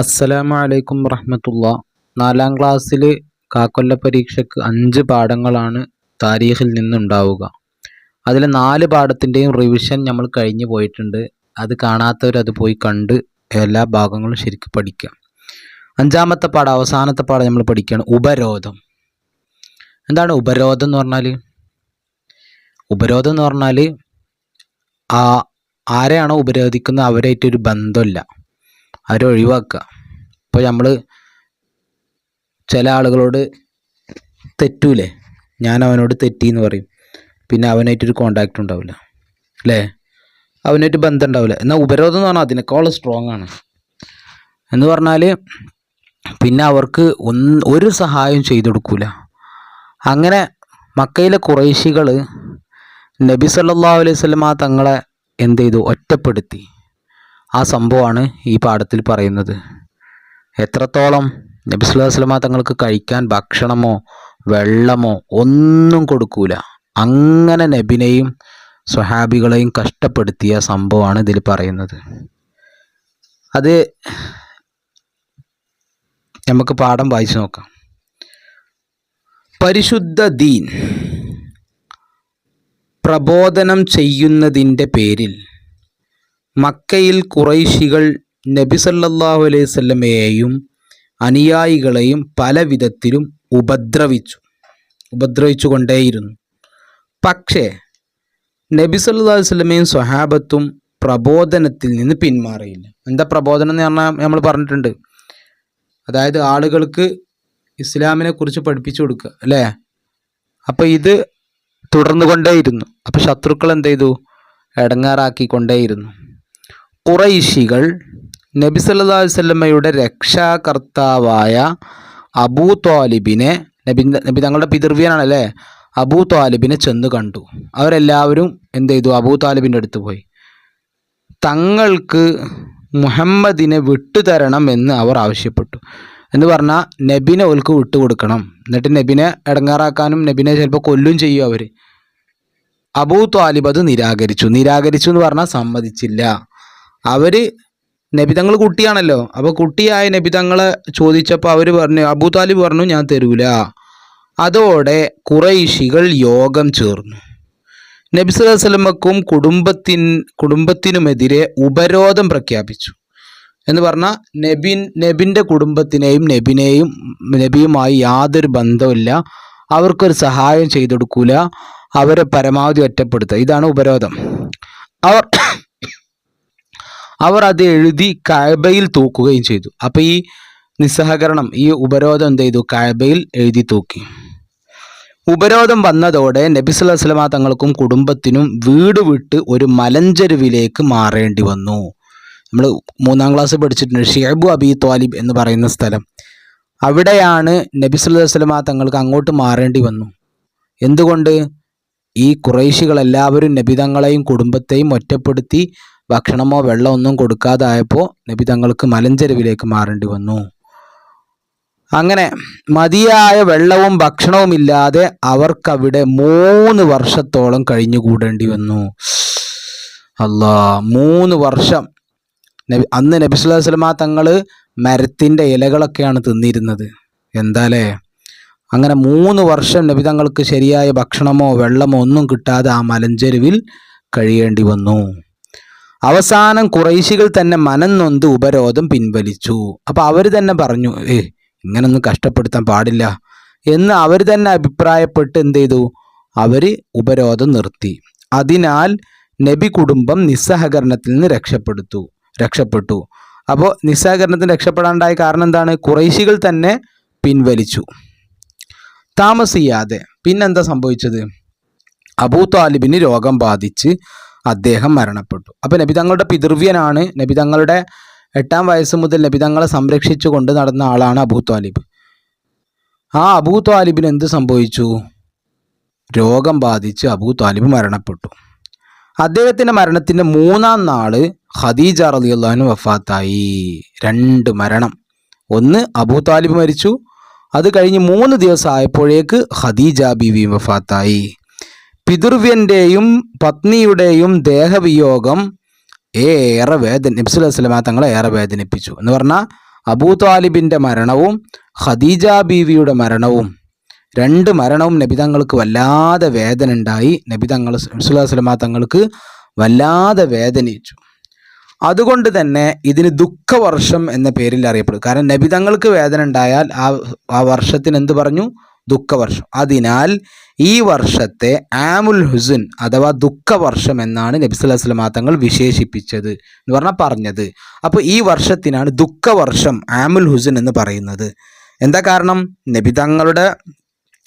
അസ്സലാമു അലൈക്കും വറഹമത്തുള്ള. നാലാം ക്ലാസ്സിൽ കാക്കൊല്ല പരീക്ഷയ്ക്ക് അഞ്ച് പാഠങ്ങളാണ് താരീഖിൽ നിന്നുണ്ടാവുക. അതിൽ നാല് പാഠത്തിന്റെയും റിവിഷൻ നമ്മൾ കഴിഞ്ഞു പോയിട്ടുണ്ട്. അത് കാണാത്തവർ അത് പോയി കണ്ട് എല്ലാ ഭാഗങ്ങളും ശരിക്കും പഠിക്കുക അഞ്ചാമത്തെ പാഠം അവസാനത്തെ പാഠം നമ്മൾ പഠിക്കുകയാണ്. ഉപരോധം. എന്താണ് ഉപരോധം എന്ന് പറഞ്ഞാൽ ഉപരോധം എന്ന് പറഞ്ഞാൽ ആ ആരെയാണോ ഉപരോധിക്കുന്നത്? അവരായിട്ടൊരു ബന്ധമില്ല. അവരെ ഒഴിവാക്കുക. ഇപ്പോൾ നമ്മൾ ചില ആളുകളോട് തെറ്റൂലേ? ഞാൻ അവനോട് തെറ്റി എന്ന് പറയും. പിന്നെ അവനായിട്ടൊരു കോണ്ടാക്റ്റ് ഉണ്ടാവില്ല അല്ലേ അവനായിട്ട് ബന്ധം ഉണ്ടാവില്ല എന്നാൽ ഉപരോധം എന്ന് പറഞ്ഞാൽ അതിനേക്കാൾ സ്ട്രോങ് ആണ്. എന്ന് പറഞ്ഞാൽ പിന്നെ അവർക്ക് ഒന്ന് ഒരു സഹായം ചെയ്തു കൊടുക്കൂല. അങ്ങനെ മക്കയിലെ കുറേശികൾ നബി സല്ലാ അലൈഹി സ്വലമ തങ്ങളെ എന്ത് ചെയ്തു? ഒറ്റപ്പെടുത്തി. ആ സംഭവമാണ് ഈ പാഠത്തിൽ പറയുന്നത്. എത്രത്തോളം നബി സല്ലല്ലാഹു തങ്ങൾക്ക് കഴിക്കാൻ ഭക്ഷണമോ വെള്ളമോ ഒന്നും കൊടുക്കൂല. അങ്ങനെ നബിനെയും സ്വഹാബികളെയും കഷ്ടപ്പെടുത്തിയ സംഭവമാണ് ഇതിൽ പറയുന്നത്. അത് നമുക്ക് പാഠം വായിച്ചു നോക്കാം. പരിശുദ്ധ ദീൻ പ്രബോധനം ചെയ്യുന്നതിന്റെ പേരിൽ മക്കയിൽ കുറൈശികൾ നബിസല്ലാഹു അലൈഹി സ്വല്ലമയെയും അനുയായികളെയും പല വിധത്തിലും ഉപദ്രവിച്ചു ഉപദ്രവിച്ചു കൊണ്ടേയിരുന്നു. പക്ഷേ നബി സല്ലല്ലാഹു അലൈഹി സ്വഹാബത്തും പ്രബോധനത്തിൽ നിന്ന് പിന്മാറിയില്ല. എന്താ പ്രബോധനം എന്ന് പറഞ്ഞാൽ നമ്മൾ പറഞ്ഞിട്ടുണ്ട്. അതായത് ആളുകൾക്ക് ഇസ്ലാമിനെ കുറിച്ച് പഠിപ്പിച്ചു കൊടുക്കുക അല്ലേ? അപ്പോൾ ഇത് തുടർന്നു കൊണ്ടേയിരുന്നു. അപ്പോൾ ശത്രുക്കൾ എന്ത് ചെയ്തു? ഇടങ്ങാറാക്കി കൊണ്ടേയിരുന്നു. കുറൈശികൾ നബി സല്ലല്ലാഹു അലൈഹി വസല്ലമയുടെ രക്ഷാകർത്താവായ അബൂ ത്വാലിബിനെ നബി നബി തങ്ങളുടെ പിതൃവ്യനാണല്ലേ? അബൂ ത്വാലിബിനെ ചെന്ന് കണ്ടു. അവരെല്ലാവരും എന്ത് ചെയ്തു? അബൂ താലിബിന്റെ അടുത്ത് പോയി. തങ്ങൾക്ക് മുഹമ്മദിനെ വിട്ടുതരണം എന്ന് അവർ ആവശ്യപ്പെട്ടു. എന്ന് പറഞ്ഞാൽ നബിനെ ഓൽക്ക് വിട്ടുകൊടുക്കണം എന്നിട്ട് നബിനെ ഇടങ്ങാറാക്കാനും നബിനെ ചിലപ്പോൾ കൊല്ലും ചെയ്യും അവർ അബൂ ത്വാലിബ് അത് നിരാകരിച്ചു. നിരാകരിച്ചു എന്ന് പറഞ്ഞാൽ സമ്മതിച്ചില്ല. അവർ നബിതങ്ങൾ കുട്ടിയാണല്ലോ. അപ്പോൾ കുട്ടിയായ നബിതങ്ങളെ ചോദിച്ചപ്പോൾ അവർ പറഞ്ഞു അബൂ താലിബ് പറഞ്ഞു ഞാൻ തരൂല. അതോടെ കുറൈശികൾ യോഗം ചേർന്നു. നബി വസല്ലമക്കും കുടുംബത്തിൻ കുടുംബത്തിനുമെതിരെ ഉപരോധം പ്രഖ്യാപിച്ചു. എന്ന് പറഞ്ഞാൽ നബിൻ നബിന്റെ കുടുംബത്തിനെയും നബിനെയും നബിയുമായി യാതൊരു ബന്ധമില്ല അവർക്കൊരു സഹായം ചെയ്തു കൊടുക്കൂല അവരെ പരമാവധി ഒറ്റപ്പെടുത്തുക. ഇതാണ് ഉപരോധം. അവർ അവർ അത് എഴുതി കഅബയിൽ തൂക്കുകയും ചെയ്തു. അപ്പോൾ ഈ നിസ്സഹകരണം ഈ ഉപരോധം എന്ത് ചെയ്തു? കഅബയിൽ എഴുതി തൂക്കി. ഉപരോധം വന്നതോടെ നബി സല്ലല്ലാഹു തങ്ങൾക്കും കുടുംബത്തിനും വീട് വിട്ട് ഒരു മലഞ്ചെരുവിലേക്ക് മാറേണ്ടി വന്നു. നമ്മൾ മൂന്നാം ക്ലാസ് പഠിച്ചിട്ടുണ്ട് ഷേബു അബി ത്വാലിബ് എന്ന് പറയുന്ന സ്ഥലം. അവിടെയാണ് നബി സല്ലല്ലാഹു അലൈഹി തങ്ങൾക്ക് അങ്ങോട്ട് മാറേണ്ടി വന്നു. എന്തുകൊണ്ട്? ഈ കുറേശികൾ എല്ലാവരും നബിതങ്ങളെയും കുടുംബത്തെയും ഒറ്റപ്പെടുത്തി ഭക്ഷണമോ വെള്ളമോ ഒന്നും കൊടുക്കാതായപ്പോൾ നബി തങ്ങൾക്ക് മലഞ്ചെരുവിലേക്ക് മാറേണ്ടി വന്നു. അങ്ങനെ മതിയായ വെള്ളവും ഭക്ഷണവും ഇല്ലാതെ അവർക്കവിടെ മൂന്ന് വർഷത്തോളം കഴിഞ്ഞുകൂടേണ്ടി വന്നു. അല്ലാ മൂന്ന് വർഷം. നബി അന്ന് നബി സല്ലല്ലാഹു അലൈഹി വസല്ലമ തങ്ങൾ മരത്തിന്റെ ഇലകളൊക്കെയാണ് തിന്നിരുന്നത്. എന്താലേ? അങ്ങനെ മൂന്ന് വർഷം നബി തങ്ങൾക്ക് ശരിയായ ഭക്ഷണമോ വെള്ളമോ ഒന്നും കിട്ടാതെ ആ മലഞ്ചെരുവിൽ കഴിയേണ്ടി വന്നു. അവസാനം കുറൈശികൾ തന്നെ മനം നൊന്ത് ഉപരോധം പിൻവലിച്ചു. അപ്പോൾ അവർ തന്നെ പറഞ്ഞു ഏ ഇങ്ങനൊന്നും കഷ്ടപ്പെടുത്താൻ പാടില്ല എന്ന് അവർ തന്നെ അഭിപ്രായപ്പെട്ട് എന്ത് ചെയ്തു? അവർ ഉപരോധം നിർത്തി. അതിനാൽ നബി കുടുംബം നിസ്സഹകരണത്തിൽ നിന്ന് രക്ഷപ്പെടുത്തു രക്ഷപ്പെട്ടു. അപ്പോൾ നിസ്സഹകരണത്തിന് രക്ഷപ്പെടാണ്ടായ കാരണം എന്താണ്? കുറൈശികൾ തന്നെ പിൻവലിച്ചു. താമസിയാതെ. പിന്നെന്താ സംഭവിച്ചത്? അബൂ താലിബിന് രോഗം ബാധിച്ച് അദ്ദേഹം മരണപ്പെട്ടു. അപ്പോൾ നബി തങ്ങളുടെ പിതൃവ്യനാണ് നബി തങ്ങളുടെ എട്ടാം വയസ്സ് മുതൽ നബി തങ്ങളെ സംരക്ഷിച്ചു കൊണ്ട് നടന്ന ആളാണ് അബൂ താലിബ് ആ അബൂ താലിബിന് എന്ത് സംഭവിച്ചു? രോഗം ബാധിച്ച് അബൂ താലിബ് മരണപ്പെട്ടു. അദ്ദേഹത്തിന്റെ മരണത്തിന്റെ മൂന്നാം നാൾ ഖദീജ റളിയല്ലാഹു വഫാത്തായി. രണ്ട് മരണം. ഒന്ന് അബൂ താലിബ് മരിച്ചു. അത് കഴിഞ്ഞ് മൂന്ന് ദിവസം ആയപ്പോഴേക്ക് ഖദീജ ബിവി വഫാത്തായി. പിതൃവ്യന്റെയും പത്നിയുടെയും ദേഹവിയോഗം ഏറെ വേദന നബ്സുൽ തങ്ങളെ ഏറെ വേദനിപ്പിച്ചു. എന്ന് പറഞ്ഞാൽ അബൂ താലിബിന്റെ മരണവും ഖദീജ ബീവിയുടെ മരണവും രണ്ട് മരണവും നബിതങ്ങൾക്ക് വല്ലാതെ വേദന ഉണ്ടായി. നബിതങ്ങൾ സ്വലാസ്ലമ തങ്ങൾക്ക് വല്ലാതെ വേദനിച്ചു. അതുകൊണ്ട് തന്നെ ഇതിന് ദുഃഖവർഷം എന്ന പേരിൽ അറിയപ്പെടും. കാരണം നബിതങ്ങൾക്ക് വേദന ഉണ്ടായാൽ ആ ആ വർഷത്തിന് എന്ത് പറഞ്ഞു? ദുഃഖവർഷം. അതിനാൽ ഈ വർഷത്തെ ആമുൽ ഹുസുൻ അഥവാ ദുഃഖവർഷം എന്നാണ് നബി സ്വല്ലല്ലാഹു അലൈഹി വസല്ലമ തങ്ങൾ വിശേഷിപ്പിച്ചത് എന്ന് പറഞ്ഞാൽ പറഞ്ഞത്. അപ്പോൾ ഈ വർഷത്തിനാണ് ദുഃഖവർഷം ആമുൽ ഹുസുൻ എന്ന് പറയുന്നത്. എന്താ കാരണം? നബി തങ്ങളുടെ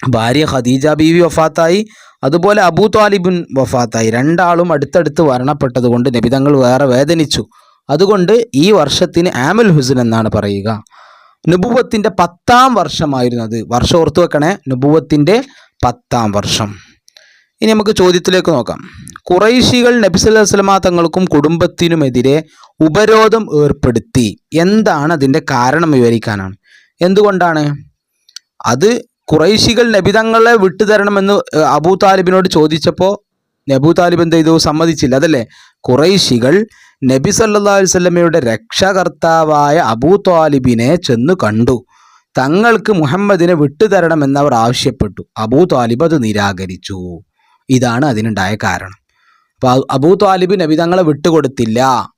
ഭാര്യ ഖദീജ ബീവി വഫാത്തായി അതുപോലെ അബൂ താലിബിൻ വഫാത്തായി. രണ്ടാളും അടുത്തടുത്ത് മരണപ്പെട്ടത് കൊണ്ട് നബി തങ്ങൾ വേറെ വേദനിച്ചു. അതുകൊണ്ട് ഈ വർഷത്തിന് ആമുൽ ഹുസുൻ എന്നാണ് പറയുക. നുബുവത്തിന്റെ പത്താം വർഷമായിരുന്നു അത്. വർഷം ഓർത്തു വെക്കണേ. നുബുവത്തിന്റെ പത്താം വർഷം. ഇനി നമുക്ക് ചോദ്യത്തിലേക്ക് നോക്കാം. കുറൈശികൾ നബി സല്ലല്ലാഹു അലൈഹി വസല്ലമ തങ്ങൾക്കും കുടുംബത്തിനുമെതിരെ ഉപരോധം ഏർപ്പെടുത്തി. എന്താണ് അതിന്റെ കാരണം വിവരിക്കാനാണ്? എന്തുകൊണ്ടാണ്? അത് കുറൈശികൾ നബിതങ്ങളെ വിട്ടുതരണമെന്ന് അബൂ താലിബിനോട് ചോദിച്ചപ്പോൾ നബൂ താലിബ് എന്ത് ചെയ്തു? സമ്മതിച്ചില്ല. അതല്ലേ? കുറൈശികൾ നബി സല്ലാ അലൈഹി വസല്ലമയുടെ രക്ഷകർത്താവായ അബൂ താലിബിനെ ചെന്ന് കണ്ടു. തങ്ങൾക്ക് മുഹമ്മദിനെ വിട്ടുതരണമെന്നവർ ആവശ്യപ്പെട്ടു. അബൂ താലിബ് അത് നിരാകരിച്ചു. ഇതാണ് അതിനുണ്ടായ കാരണം. അപ്പോൾ അബൂ താലിബ് നബി തങ്ങളെ വിട്ടുകൊടുത്തില്ല.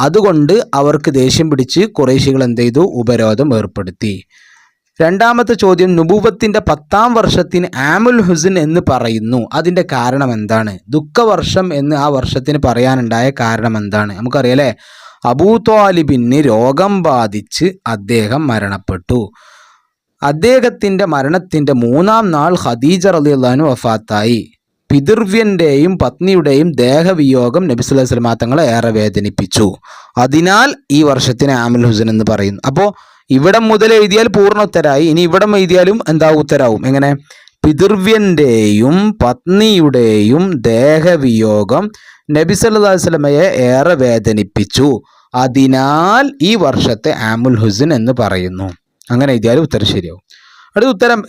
അതുകൊണ്ട് അവർക്ക് ദേഷ്യം പിടിച്ച് കുറേശികൾ എന്ത് ചെയ്തു? ഉപരോധം ഏർപ്പെടുത്തി. രണ്ടാമത്തെ ചോദ്യം നുബൂവത്തിന്റെ പത്താം വർഷത്തിന് ആമുൽ ഹുസിൻ എന്ന് പറയുന്നു. അതിന്റെ കാരണം എന്താണ്? ദുഃഖവർഷം എന്ന് ആ വർഷത്തിന് പറയാനുണ്ടായ കാരണം എന്താണ്? നമുക്കറിയാലേ അബൂ ത്വാലിബിന് രോഗം ബാധിച്ച് അദ്ദേഹം മരണപ്പെട്ടു. അദ്ദേഹത്തിന്റെ മരണത്തിന്റെ മൂന്നാം നാൾ ഖദീജ റളിയല്ലാഹു വഫാത്തായി. പിതൃവ്യന്റെയും പത്നിയുടെയും ദേഹവിയോഗം നബി സല്ലല്ലാഹു അലൈഹി വസല്ലമ തങ്ങളെ ഏറെ വേദനിപ്പിച്ചു. അതിനാൽ ഈ വർഷത്തിന് ആമിൽ ഹുസൻ എന്ന് പറയുന്നു. അപ്പോൾ ഇവിടം മുതൽ എഴുതിയാൽ പൂർണ ഉത്തരായി ഇനി ഇവിടം എഴുതിയാലും എന്താ ഉത്തരാവും? എങ്ങനെ? പിതൃവ്യന്റെയും പത്നിയുടെയും ദേഹവിയോഗം നബി സല്ലല്ലാഹു അലൈഹി ഏറെ വേദനിപ്പിച്ചു. അതിനാൽ ഈ വർഷത്തെ ആമുൽ ഹുസിൻ എന്ന് പറയുന്നു. അങ്ങനെ എഴുതിയാൽ ഉത്തരം ശരിയാവും. അടുത്ത ഉത്തരം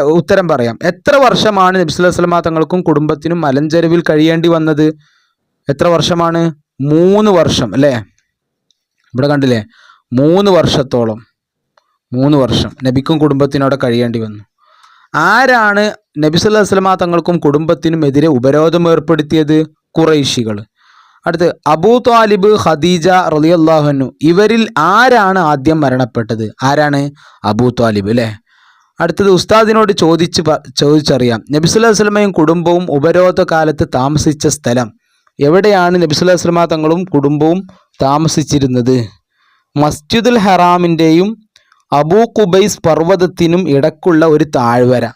ഉത്തരം പറയാം. എത്ര വർഷമാണ് നബി സല്ലല്ലാഹു തങ്ങൾക്കും കുടുംബത്തിനും മലഞ്ചെരുവിൽ കഴിയേണ്ടി വന്നത്? എത്ര വർഷമാണ്? മൂന്ന് വർഷം അല്ലേ? ഇവിടെ കണ്ടില്ലേ? മൂന്ന് വർഷത്തോളം. മൂന്ന് വർഷം. നബിക്കും കുടുംബത്തിനും അവിടെ കഴിയേണ്ടി വന്നു. ആരാണ് നബി അലൈഹി തങ്ങൾക്കും കുടുംബത്തിനും എതിരെ ഉപരോധം ഏർപ്പെടുത്തിയത്? കുറൈശികൾ അടുത്ത് അബൂ താലിബ് ഖദീജ റളിയല്ലാഹുനു ഇവരിൽ ആരാണ് ആദ്യം മരണപ്പെട്ടത്? ആരാണ്? അബൂ താലിബ് അല്ലേ? അടുത്തത് ഉസ്താദിനോട് ചോദിച്ച് ചോദിച്ചറിയാം. നബി വസ്ലമയും കുടുംബവും ഉപരോധ കാലത്ത് താമസിച്ച സ്ഥലം എവിടെയാണ് നബി വസ്ലമ തങ്ങളും കുടുംബവും താമസിച്ചിരുന്നത്? മസ്ജിദുൽ ഹറാമിന്റെയും അബൂ കുബൈസ് പർവതത്തിനും ഇടക്കുള്ള ഒരു താഴ്വര.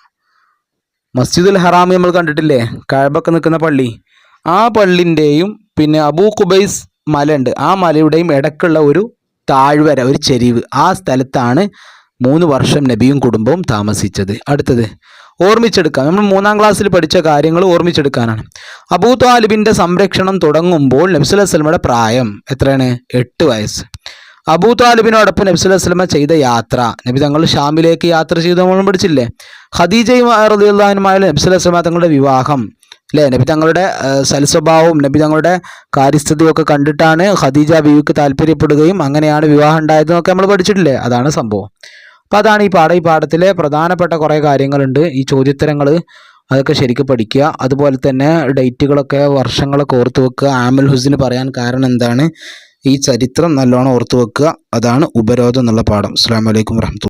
മസ്ജിദുൽ ഹറാം നമ്മൾ കണ്ടിട്ടില്ലേ? കഴബൊക്കെ നിൽക്കുന്ന പള്ളി. ആ പള്ളിന്റെയും പിന്നെ അബൂ കുബൈസ് മലയുണ്ട്. ആ മലയുടെയും ഇടക്കുള്ള ഒരു താഴ്വര ഒരു ചെരിവ്. ആ സ്ഥലത്താണ് മൂന്ന് വർഷം നബിയും കുടുംബവും താമസിച്ചത്. അടുത്തത് ഓർമ്മിച്ചെടുക്കാം. നമ്മൾ മൂന്നാം ക്ലാസ്സിൽ പഠിച്ച കാര്യങ്ങൾ ഓർമ്മിച്ചെടുക്കാനാണ്. അബൂ താലിബിന്റെ സംരക്ഷണം തുടങ്ങുമ്പോൾ നബ്സുല്ലാ പ്രായം എത്രയാണ്? എട്ട് വയസ്സ്. അബൂ താലിബിനോടൊപ്പം നബ്സുല്ലാ സ്വലമ ചെയ്ത യാത്ര. നബി തങ്ങൾ ഷാമിലേക്ക് യാത്ര ചെയ്തു. പഠിച്ചില്ലേ? ഖദീജയും റളിയല്ലാഹുനുമായ നബ്സുല്ലാ സ്വലമ തങ്ങളുടെ വിവാഹം. അല്ലേ നബി തങ്ങളുടെ സൽസ്വഭാവവും നബി തങ്ങളുടെ കാര്യസ്ഥതയും ഒക്കെ കണ്ടിട്ടാണ് ഖദീജ ബീവിക്ക് താല്പര്യപ്പെടുകയും അങ്ങനെയാണ് വിവാഹം ഉണ്ടായതെന്നൊക്കെ നമ്മൾ പഠിച്ചിട്ടില്ലേ? അതാണ് സംഭവം. അപ്പോൾ അതാണ് ഈ പാഠം ഈ പാഠത്തിലെ പ്രധാനപ്പെട്ട കുറേ കാര്യങ്ങളുണ്ട്. ഈ ചോദ്യോത്തരങ്ങൾ അതൊക്കെ ശരിക്കും പഠിക്കുക. അതുപോലെ തന്നെ ഡേറ്റുകളൊക്കെ വർഷങ്ങളൊക്കെ ഓർത്ത് വെക്കുക. ആമൽ ഹുസിന് പറയാൻ കാരണം എന്താണ്? ഈ ചരിത്രം നല്ലോണം ഓർത്ത് വെക്കുക. അതാണ് ഉപരോധം എന്നുള്ള പാഠം. അസ്സാം വലൈക്കും വർഹമത്തുള്ള